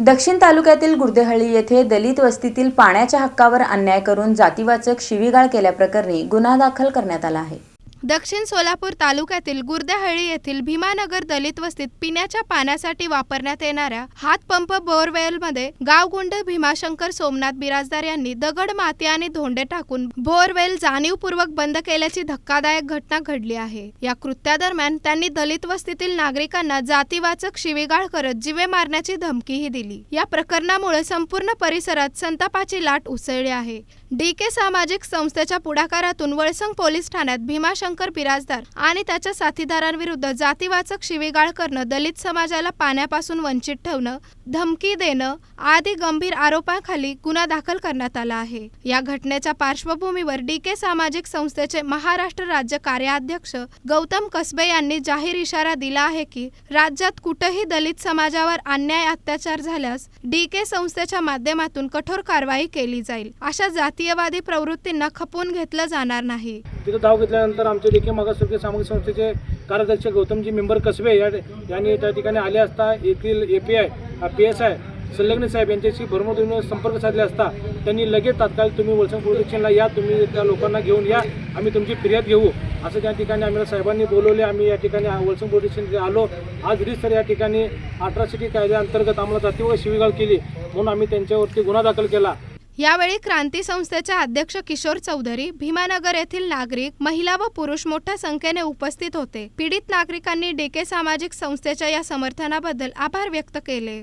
दक्षिण तालुक्यातील गुर्देहळ्ळी येथे दलित वस्तीतील पाण्याच्या हक्कावर अन्याय करून जातीवाचक शिवीगाळ केल्याप्रकरणी गुन्हा दाखल करण्यात आला आहे. दक्षिण सोलापूर तालुक्यातील गुर्देहळी येथील भीमानगर दलित वस्तीत पिण्याच्या पाण्यासाठी वापरण्यात येणाऱ्या हातपंप बोअरवेलमध्ये गावगुंड भीमाशंकर सोमनाथ बिराजदार यांनी दगड माती आणि धोंडे टाकून बोअरवेल जाणीवपूर्वक बंद केल्याची धक्कादायक घटना घडली आहे. या कृत्यादरम्यान त्यांनी दलित वस्तीतील नागरिकांना जातीवाचक शिवीगाळ करत जीवे मारण्याची धमकीही दिली. या प्रकरणामुळे संपूर्ण परिसरात संतापाची लाट उसळली आहे. डी के सामाजिक संस्थेच्या पुढाकारातून वळसंग पोलीस ठाण्यात भीमाशंकर बिराजदार आणि त्याच्या साथीदारांविरुद्ध जातीवाचक शिवीगाळ करणं दलित समाजाला पाण्यापासून वंचित ठेवणं धमकी देणं आदी गंभीर आरोपांखाली गुन्हा दाखल करण्यात आला आहे. या घटनेच्या पार्श्वभूमीवर डी के सामाजिक संस्थेचे महाराष्ट्र राज्य कार्याध्यक्ष गौतम कसबे यांनी जाहीर इशारा दिला आहे की राज्यात कुठेही दलित समाजावर अन्याय अत्याचार झाल्यास डी के संस्थेच्या माध्यमातून कठोर कारवाई केली जाईल. अशा जातीयवादी प्रवृत्तींना खपवून घेतलं जाणार नाही. तिथं धाव घेतल्यानंतर आमचे देखील मागासवर्गीय सामाजिक संस्थेचे कार्याध्यक्ष गौतमजी मेंबर कसबे या यांनी त्या ठिकाणी आले असता. येथील A P I P S I संलग्न साहेब यांच्याशी भरमोदून संपर्क साधले असता. त्यांनी लगेच तात्काळ तुम्ही वळसंग पोलीस या तुम्ही त्या लोकांना घेऊन या आम्ही तुमची फिर्याद घेऊ. असं त्या ठिकाणी आम्हाला साहेबांनी बोलवले. आम्ही या ठिकाणी वळसंग पोलीस आलो. आज सर या ठिकाणी अठराशे कायद्याअंतर्गत आम्हाला जातीवर शिवीगाळ केली म्हणून आम्ही त्यांच्यावरती गुन्हा दाखल केला. यावेळी क्रांती संस्थेचे अध्यक्ष किशोर चौधरी भीमानगर येथील नागरिक महिला व पुरुष मोठ्या संख्येने उपस्थित होते. पीडित नागरिकांनी डेके सामाजिक संस्थेच्या या समर्थनाबद्दल आभार व्यक्त केले.